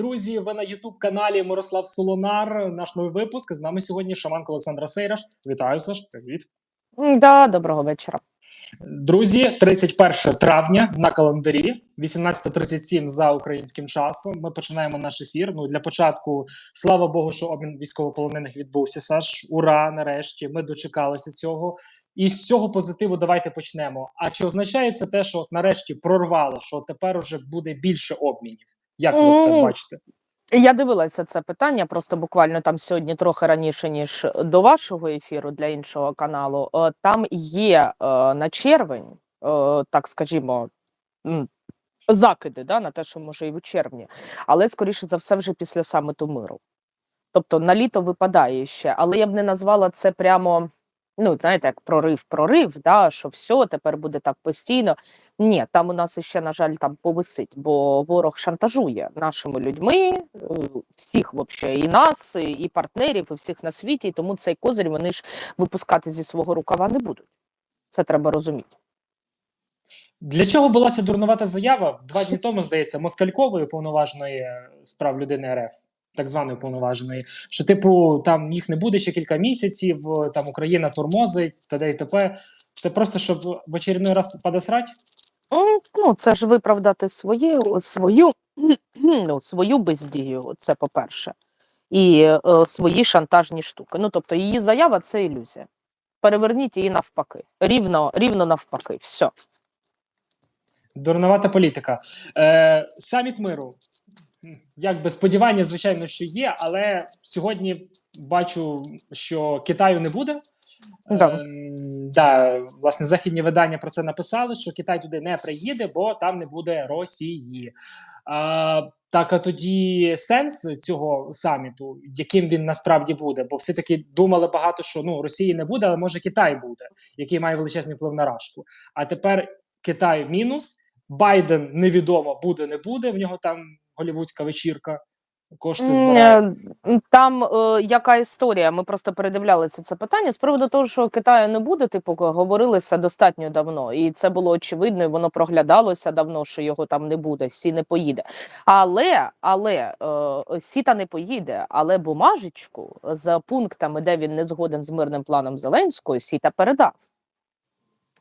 друзі! Ви на Ютуб каналі Мирослав Солонар. Наш новий випуск. З нами сьогодні шаманка Олександра Сейраш. Вітаю, Саш. Привіт. Да, доброго вечора. Друзі, 31 травня на календарі, 18.37 за українським часом. Ми починаємо наш ефір. Ну для початку, слава Богу, що обмін військовополонених відбувся. Саш, ура! Нарешті ми дочекалися цього. І з цього позитиву давайте почнемо. А чи означає це те, що нарешті прорвало, що тепер уже буде більше обмінів? Як ви це бачите? Я дивилася це питання просто буквально там сьогодні трохи раніше ніж до вашого ефіру для іншого каналу. Е, Там є е, на червень, е, так скажімо, закиди да, на те, що може і в червні, але скоріше за все вже після саміту миру. Тобто на літо випадає ще, але я б не назвала це прямо. Ну, знаєте, як прорив, прорив, да, що все, тепер буде так постійно. Ні, там у нас ще, на жаль, там повисить, бо ворог шантажує нашими людьми, е, всіх вообще, і нас, і- партнерів, і всіх на світі. І тому цей козир вони ж випускати зі свого рукава не будуть. Це треба розуміти. Для чого була ця дурнувата заява два дні тому, здається, москалькової повноважної з прав людини РФ, так званої повноваженої, що, типу, там їх не буде ще кілька місяців, там Україна тормозить, т.д. і т.п. Це просто щоб в очередной раз подосрать? Ну, це ж виправдати свою, свою, ну, свою бездію, це по-перше, і е, свої шантажні штуки. Ну, тобто, її заява це ілюзія. Переверніть її навпаки. Рівно, рівно навпаки. Все. Дурнувата політика. Е, саміт миру. Якби сподівання, звичайно, що є, але сьогодні бачу, що Китаю не буде. Да. Ем, да, власне, західні видання про це написали, що Китай туди не приїде, бо там не буде Росії. А, так, а тоді сенс цього саміту, яким він насправді буде, бо все таки думали багато, що ну Росії не буде, але може Китай буде, який має величезний вплив на Рашку. А тепер Китай мінус, Байден невідомо буде, не буде. В нього там голівудська вечірка, кошти М, збирає. е, Там е, яка історія? Ми просто передивлялися це питання з приводу того, що Китаю не буде, типу, г- говорилося достатньо давно, і це було очевидно, і воно проглядалося давно, що його там не буде, Сі не поїде. Але але е, Сіта не поїде, але бумажечку з пунктами, де він не згоден з мирним планом Зеленського, Сіта передав.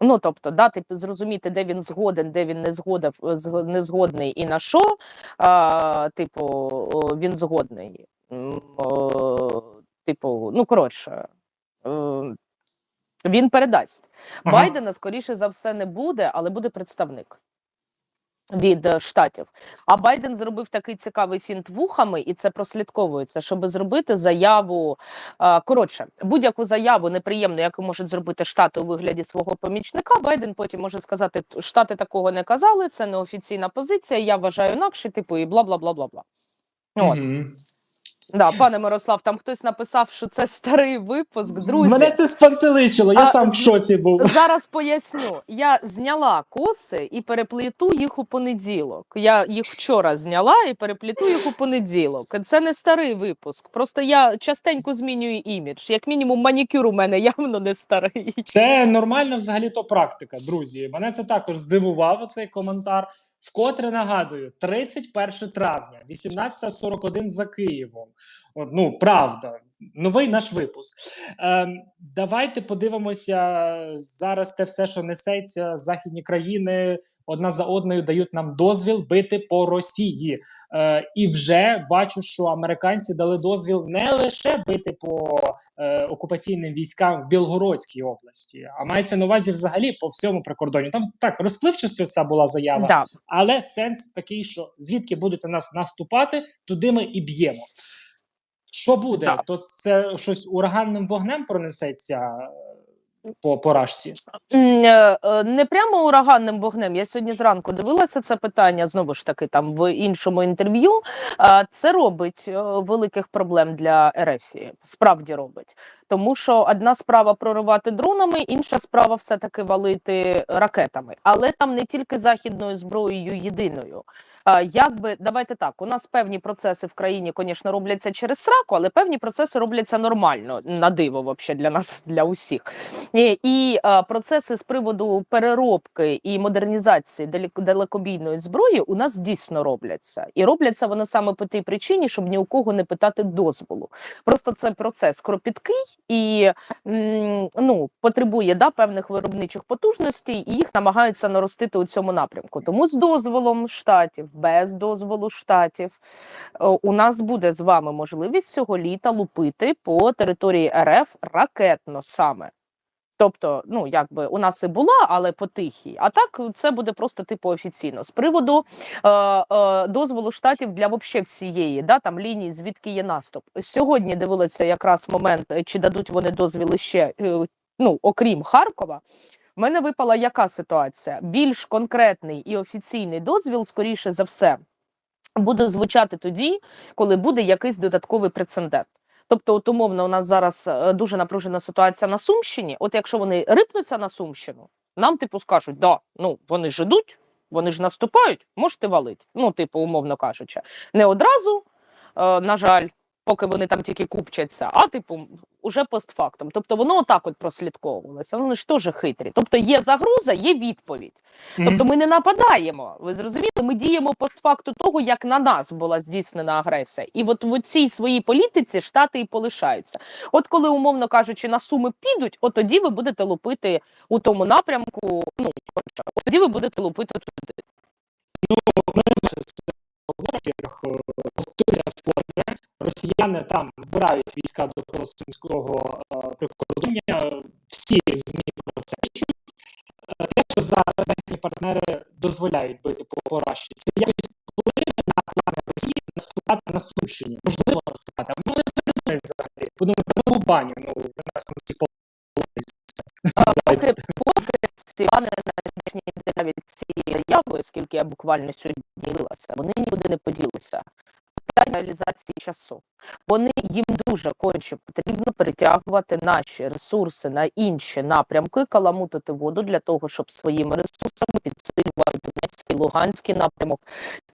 Ну, тобто, дати зрозуміти, де він згоден, де він не згодив, не згодний і на що, а, типу, він згодний. Типу, ну коротше, е, він передасть. Ага. Байдена, скоріше за все, не буде, але буде представник від е, штатів. А Байден зробив такий цікавий фінт вухами, і це прослідковується, щоб зробити заяву. е, Коротше, будь-яку заяву неприємну, яку можуть зробити штати у вигляді свого помічника. Байден потім може сказати: Штати такого не казали, це не офіційна позиція. Я вважаю інакше, типу, і бла бла бла бла бла. От. Мгм. Да, пане Мирослав, там хтось написав, що це старий випуск. Друзі, Мене це спантеличило, я А, сам в шоці був. зараз поясню. Я зняла коси і переплету їх у понеділок. Я їх вчора зняла і переплету їх у понеділок. Це не старий випуск. Просто я частенько змінюю імідж. Як мінімум, манікюр у мене явно не старий. Це нормальна взагалі то практика, друзі. Мене це також здивував цей коментар. Вкотре нагадую, 31 травня, 18.41 за Києвом. Ну, правда, новий наш випуск. Ем, давайте подивимося зараз те все, що несеться. Західні країни одна за одною дають нам дозвіл бити по Росії. Е, і вже бачу, що американці дали дозвіл не лише бити по е, окупаційним військам в Білгородській області, а мається на увазі взагалі по всьому прикордонню. Там так розпливчасто ця була заява, Да. але сенс такий, що звідки будуть на нас наступати, туди ми і б'ємо. Що буде? Так. То це щось ураганним вогнем пронесеться е, по поражці. Е, е, Не прямо ураганним вогнем. Я сьогодні зранку дивилася це питання знову ж таки там в іншому інтерв'ю. Це робить великих проблем для Ерефії. Справді робить. Тому що одна справа проривати дронами, інша справа все-таки валити ракетами. Але там не тільки західною зброєю єдиною. Якби давайте так, у нас певні процеси в країні, звісно, робляться через сраку, але певні процеси робляться нормально, на диво, вообще для нас, для усіх. І, і процеси з приводу переробки і модернізації далекобійної зброї у нас дійсно робляться. І робляться вони саме по тій причині, щоб ні у кого не питати дозволу. Просто це процес кропіткий і ну, потребує да, певних виробничих потужностей, і їх намагаються наростити у цьому напрямку. Тому з дозволом штатів, без дозволу штатів, е, у нас буде з вами можливість цього літа лупити по території РФ ракетно саме. Тобто, ну якби у нас і була, але по тихій. А так це буде просто типу офіційно. З приводу е, е, дозволу штатів для вообще всієї да там лінії, звідки є наступ. Сьогодні дивилася якраз момент, е, чи дадуть вони дозвіли ще е, ну окрім Харкова. В мене випала яка ситуація? Більш конкретний і офіційний дозвіл, скоріше за все, буде звучати тоді, коли буде якийсь додатковий прецедент. Тобто, от умовно, у нас зараз е, дуже напружена ситуація на Сумщині. От якщо вони рипнуться на Сумщину, нам типу скажуть, да, ну вони ж ідуть, вони ж наступають, можете валити. Ну, типу, умовно кажучи, не одразу, е, на жаль, поки вони там тільки купчаться, а типу, уже постфактум. Тобто воно отак от прослідковувалося. Вони ж теж хитрі. Тобто є загроза, є відповідь. Тобто ми не нападаємо. Ви зрозуміли? Ми діємо постфакту того, як на нас була здійснена агресія. І от в цій своїй політиці штати і полишаються. От коли, умовно кажучи, на суми підуть, от тоді ви будете лупити у тому напрямку. Ну от тоді ви будете лупити туди. це повторюся вкотре. Росіяни там збирають війська до Херсонського е, прикордоння. Всі ЗМІ про це пишуть. Е, Те, що зараз західні партнери дозволяють бити по Пораші, це якось впливає на плани Росії наступати на Сумщині. Можливо, наступати, а може не взагалі. Будемо в баню, ну в нас там А, Поки поки ці на навіть ці заяви, оскільки я буквально сьогодні ділилася, вони нікуди не поділися. Питання реалізації часу. Вони їм дуже конче потрібно перетягувати наші ресурси на інші напрямки, каламутити воду для того, щоб своїми ресурсами підсилювати Донецький, Луганський напрямок,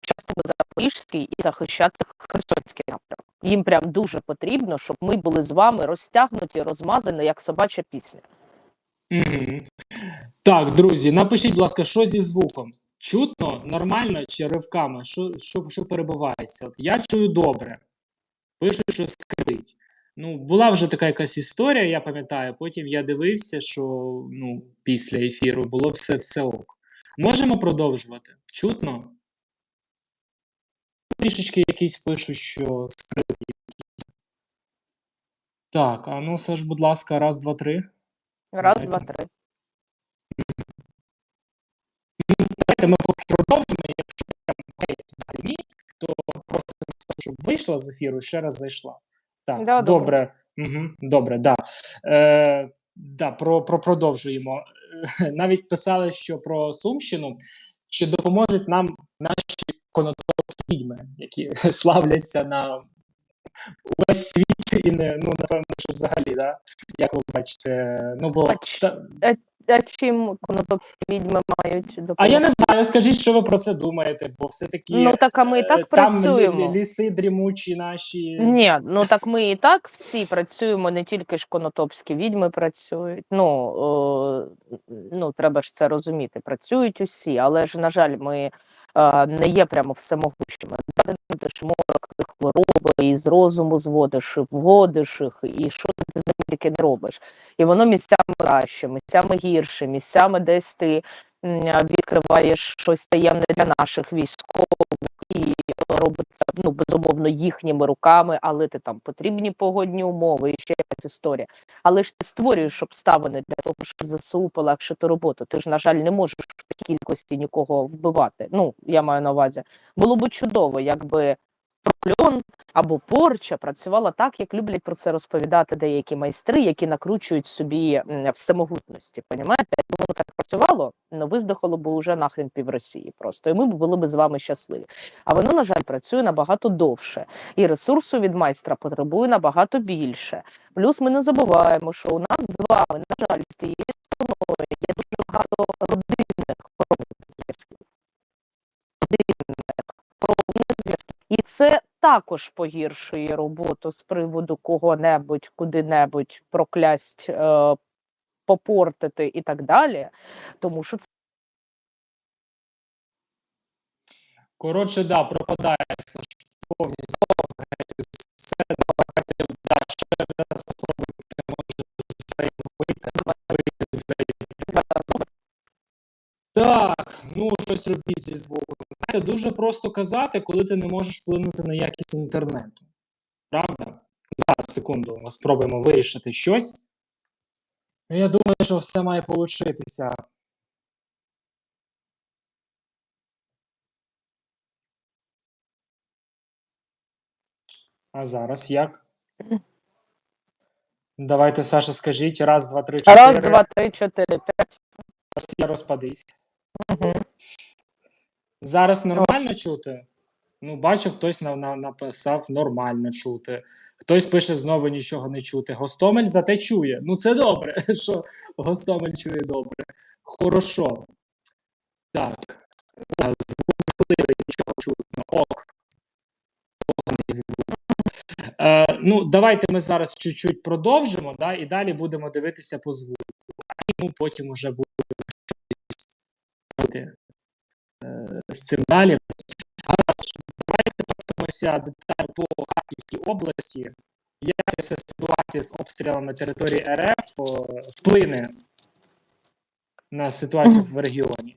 частково Запорізький і захищати Херсонський напрямок. Їм прям дуже потрібно, щоб ми були з вами розтягнуті, розмазані, як собача пісня. Угу. Так, друзі, напишіть, будь ласка, що зі звуком? Чутно, нормально чи ривками? Що, що, що перебувається? От я чую добре. Пишуть, що скрипить. Ну, була вже така якась історія, я пам'ятаю. Потім я дивився, що ну, після ефіру було все, все ок. Можемо продовжувати? Чутно? Трішечки якісь пишуть, що скрипить. Так, а ну все ж, будь ласка, раз, два, три. Раз, Давайте. два, три. Ми поки продовжимо. Якщо прям геть взагалі ні, то просто щоб вийшла з ефіру і ще раз зайшла. Так, Да, добре. добре. Угу, добре, да. Е, да, про, про продовжуємо. Навіть писали, що про Сумщину, чи допоможуть нам наші конотопські відьми, які славляться на увесь світ і не, ну, напевно, що взагалі, да? як ви бачите, ну бо А та- А чим конотопські відьми мають допомогти? А я не знаю, скажіть, що ви про це думаєте, бо все-таки Ну так а ми і е, так там працюємо. ліси дрімучі наші. Ні, ну так ми і так всі працюємо, не тільки ж конотопські відьми працюють. Ну, о, ну треба ж це розуміти. Працюють усі, але ж, на жаль, ми е, не є прямо всемогущими. Ти морок, ти хвороби, і з розуму зводиш, і вводиш їх, і що ти з ними тільки не робиш. І воно місцями краще, місцями гірше, місцями десь ти відкриваєш щось таємне для наших військових робиться ну безумовно їхніми руками, але ти там потрібні погодні умови і ще якась історія. Але ж ти створюєш обставини для того, щоб ЗСУ полегшити роботу. Ти ж, на жаль, не можеш в кількості нікого вбивати. Ну я маю на увазі. Було б чудово, якби прокльон або порча працювала так, як люблять про це розповідати деякі майстри, які накручують собі всемогутності. Понімаєте? Якби воно так працювало, ну виздохало б уже нахрен пів Росії просто, і ми б були б з вами щасливі. А воно, на жаль, працює набагато довше, і ресурсу від майстра потребує набагато більше. Плюс ми не забуваємо, що у нас з вами, на жаль, з тією стороною є дуже багато родинних І це також погіршує роботу з приводу кого-небудь, куди-небудь проклясть, е, попортити і так далі. Тому що це Коротше, да, пропадає повністю. Все, давайте, да, спробуйте, може, заявити. Так, ну щось робіть зі звуком. Знаєте, дуже просто казати, коли ти не можеш вплинути на якість інтернету. Правда? Зараз, секунду, ми спробуємо вирішити щось. Я думаю, що все має получитися. А зараз як? Давайте, Саша, скажіть. Раз, два, три, чотири. раз, два, три, чотири, п'ять. Росія розпадись. Мгм. Зараз нормально чути? Ну, бачу, хтось на, на, написав нормально чути. Хтось пише знову нічого не чути. Гостомель зате чує. Ну, це добре, що Гостомель чує добре. Хорошо. Так. А, нічого чутно. Ок. Е, ну, давайте ми зараз чуть-чуть продовжимо, да, і далі будемо дивитися по звуку. А йому потім уже буде робити, е, з цим далі. Давайте торкнемося детально по Харківській області. Як ця ситуація з обстрілами території РФ вплине на ситуацію в регіоні?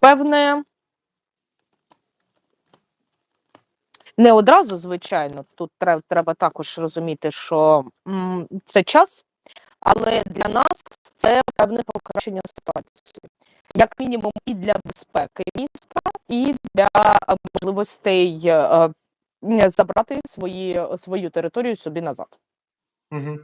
Певне. Не одразу, звичайно, тут треба, треба також розуміти, що м, це час, але для нас це певне покращення ситуації, як мінімум, і для безпеки міста, і для можливостей е, е, забрати свої, свою територію собі назад. Угу.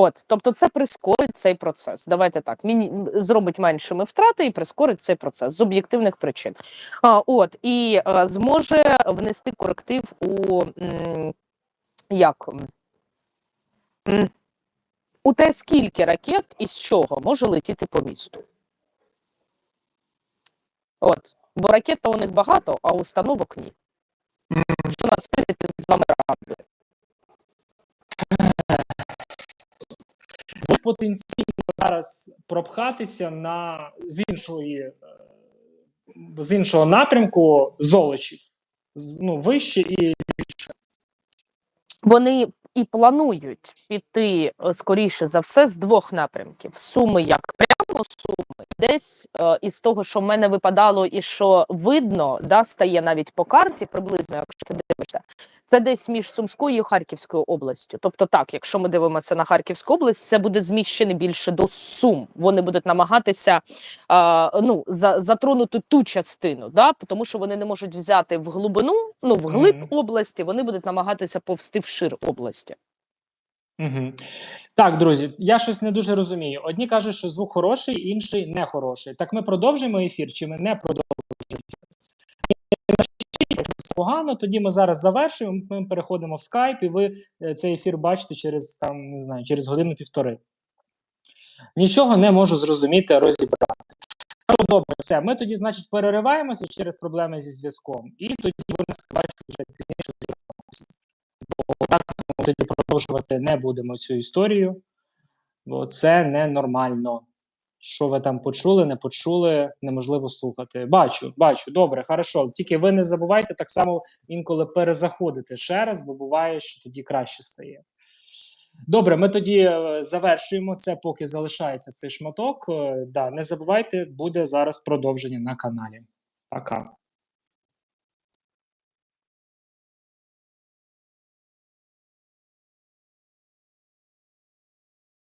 От, тобто, це прискорить цей процес. Давайте так, міні... зробить меншими втрати і прискорить цей процес з об'єктивних причин. А, от і е, зможе внести коректив у м, як м, у те, скільки ракет і з чого може летіти по місту. От, бо ракет у них багато, а установок ні. Що нас в принципі з вами радує. Потенційно зараз пропхатися на з іншої е, з іншого напрямку золочів. Ну, вище і більше. Вони і планують піти е, скоріше за все з двох напрямків: суми як прямо суми, десь е, із того, що в мене випадало, і що видно, да, стає навіть по карті, приблизно, якщо ти дивишся, це десь між Сумською і Харківською областю. Тобто, так, якщо ми дивимося на Харківську область, це буде зміщене більше до Сум. Вони будуть намагатися е, ну, за, затронути ту частину, да, тому що вони не можуть взяти в глибину, ну в глиб Мгм. області, вони будуть намагатися повсти вшир області. Угу. Так, друзі, я щось не дуже розумію. Одні кажуть, що звук хороший, інший не хороший. Так ми продовжуємо ефір, чи ми не продовжуємо? Це Погано, тоді ми зараз завершуємо. Ми переходимо в скайп, і ви е, цей ефір бачите через там не знаю, через годину-півтори. Нічого не можу зрозуміти, розібрати. Кажу, добре, все. Ми тоді, значить, перериваємося через проблеми зі зв'язком, і тоді ви нас бачите вже пізніше. Бо так тоді продовжувати не будемо цю історію, бо це ненормально. Що ви там почули, не почули, неможливо слухати. Бачу, бачу, добре, хорошо. Тільки ви не забувайте так само інколи перезаходити ще раз, бо буває, що тоді краще стає. Добре, ми тоді е, завершуємо це, поки залишається цей шматок. Е, Да, не забувайте, буде зараз продовження на каналі. Пока.